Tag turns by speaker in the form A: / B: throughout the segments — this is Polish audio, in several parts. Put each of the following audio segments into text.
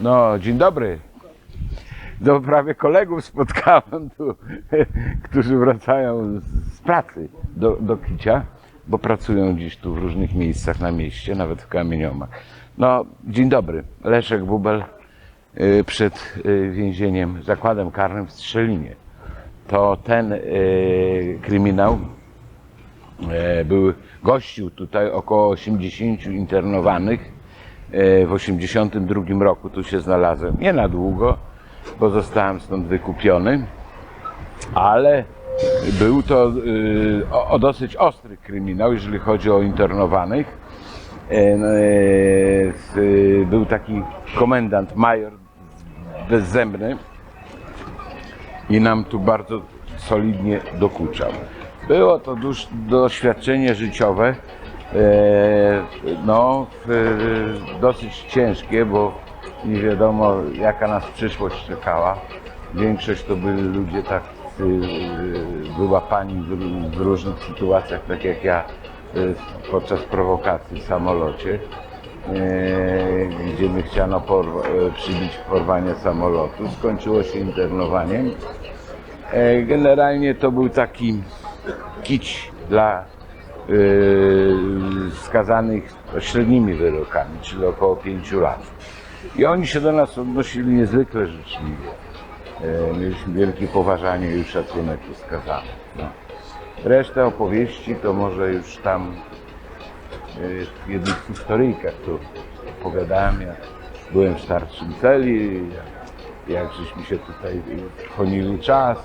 A: No, dzień dobry. Do prawie kolegów spotkałem tu, którzy wracają z pracy do, do Kicia, bo pracują gdzieś tu w różnych miejscach na mieście, nawet w Kamieniomach. No, dzień dobry. Leszek Bubel y, przed y, więzieniem, zakładem karnym w Strzelinie. To ten y, kryminał był, gościł tutaj około 80 internowanych. E, W 82 roku tu się znalazłem. Nie na długo, bo zostałem stąd wykupiony, ale był to y, o, dosyć ostry kryminał, jeżeli chodzi o internowanych. E, no, e, y, Był taki komendant, major bezzębny, i nam tu bardzo solidnie dokuczał. Było to doświadczenie życiowe, no, w, dosyć ciężkie, bo nie wiadomo jaka nas przyszłość czekała. Większość to byli ludzie tak e, wyłapani w, różnych sytuacjach, tak jak ja e, podczas prowokacji w samolocie e, gdzie mi chciano porwa, e, przybić porwanie samolotu. Skończyło się internowaniem. E, Generalnie to był taki kić dla e, skazanych średnimi wyrokami, czyli około 5 lat. I oni się do nas odnosili niezwykle życzliwie. E, Mieliśmy wielkie poważanie i szacunek u skazanych. No. Resztę opowieści to może już tam y, w jednych historyjkach tu opowiadałem, jak byłem w starszym celi, jak żeśmy się tutaj chronili czas.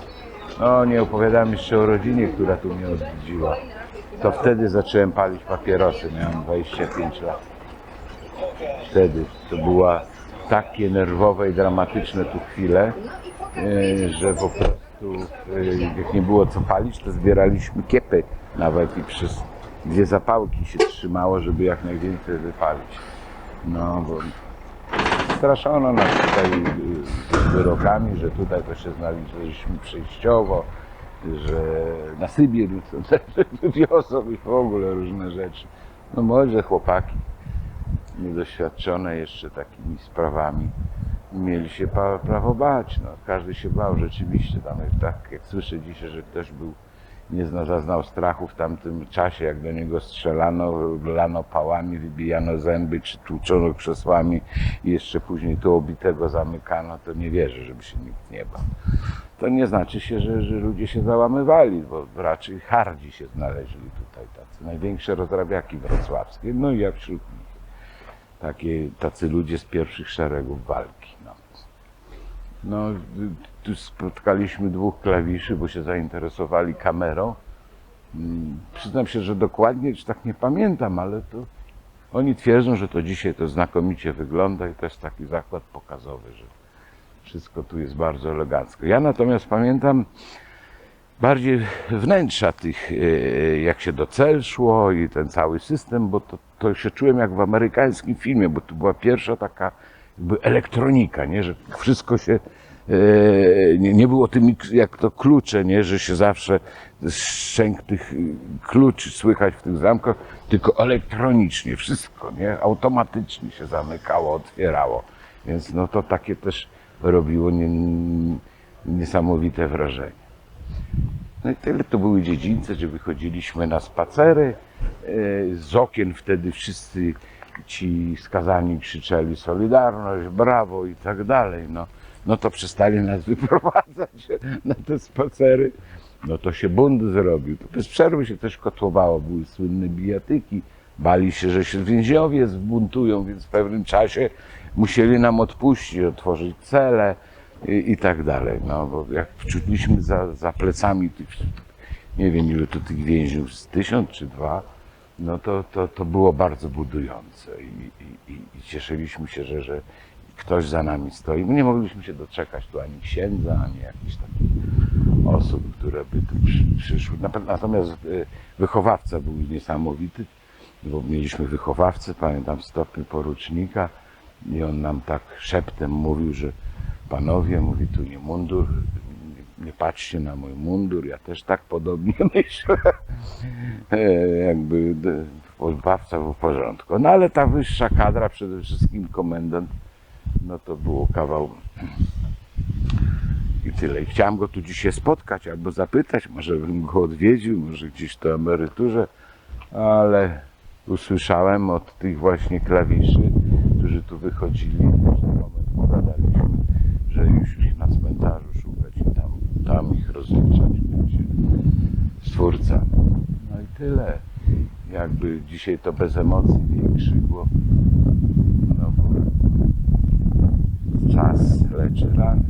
A: No nie opowiadałem jeszcze o rodzinie, która tu mnie odwiedziła. To wtedy zacząłem palić papierosy, miałem 25 lat. Wtedy to była takie nerwowe i dramatyczne tu chwile, y, że po prostu y, jak nie było co palić, to zbieraliśmy kiepy nawet i przez dwie zapałki się trzymało, żeby jak najwięcej wypalić. No bo straszono nas tutaj y, wyrokami, że tutaj to się znaleźliśmy przejściowo, że na Sybir wywiozą i w ogóle różne rzeczy. No może chłopaki niedoświadczone jeszcze takimi sprawami mieli się prawo bać. No, każdy się bał rzeczywiście. Tam, tak jak słyszę dzisiaj, że ktoś był, nie zna, zaznał strachu w tamtym czasie, jak do niego strzelano, lano pałami, wybijano zęby, czy tłuczono krzesłami i jeszcze później tu obitego zamykano, to nie wierzę, żeby się nikt nie bał. To nie znaczy się, że, że ludzie się załamywali, bo raczej hardzi się znaleźli tutaj tacy największe rozrabiaki wrocławskie, no i ja wśród nich takie, tacy ludzie z pierwszych szeregów walki. No. No, tu spotkaliśmy dwóch klawiszy, bo się zainteresowali kamerą. Mm, Przyznam się, że dokładnie, czy tak nie pamiętam, ale to oni twierdzą, że to dzisiaj to znakomicie wygląda i to jest taki zakład pokazowy, że wszystko tu jest bardzo elegancko. Ja natomiast pamiętam bardziej wnętrza tych, e, jak się do cel szło i ten cały system, bo to, to się czułem jak w amerykańskim filmie, bo to była pierwsza taka jakby elektronika, nie? że wszystko się, e, nie, nie było tym jak to klucze, nie? że się zawsze szczęk tych kluczy słychać w tych zamkach, tylko elektronicznie, wszystko, nie? automatycznie się zamykało, otwierało. Więc no to takie też robiło nie, niesamowite wrażenie. No i tyle to były dziedzińce, gdzie wychodziliśmy na spacery. E, Z okien wtedy wszyscy ci skazani krzyczeli Solidarność, brawo i tak dalej. No, no to przestali nas wyprowadzać na te spacery. No to się bunt zrobił. To bez przerwy się też kotłowało. Były słynne bijatyki. Bali się, że się więźniowie zbuntują, więc w pewnym czasie musieli nam odpuścić, otworzyć cele i, i tak dalej. No, bo jak wczuliśmy za, za plecami tych, nie wiem ile tu tych więźniów, z tysiąc czy dwa, no to, to, to było bardzo budujące i, i, i, cieszyliśmy się, że, że ktoś za nami stoi. My nie mogliśmy się doczekać tu ani księdza, ani jakichś takich osób, które by tu przy, przyszły. Natomiast e, wychowawca był niesamowity, bo mieliśmy wychowawcę, pamiętam stopień porucznika i on nam tak szeptem mówił, że panowie, mówi tu nie mundur, nie, patrzcie na mój mundur, ja też tak podobnie myślę. E, Jakby wychowawca był w porządku. No ale ta wyższa kadra, przede wszystkim komendant, no to było kawał i tyle. I chciałem go tu dzisiaj spotkać albo zapytać, może bym go odwiedził, może gdzieś to emeryturze, ale usłyszałem od tych właśnie klawiszy, którzy tu wychodzili, moment pogadaliśmy, że już ich na cmentarzu szukać i tam, tam ich rozliczać będzie stwórca. No i tyle. Jakby dzisiaj to bez emocji większego, no bo czas leczy rany.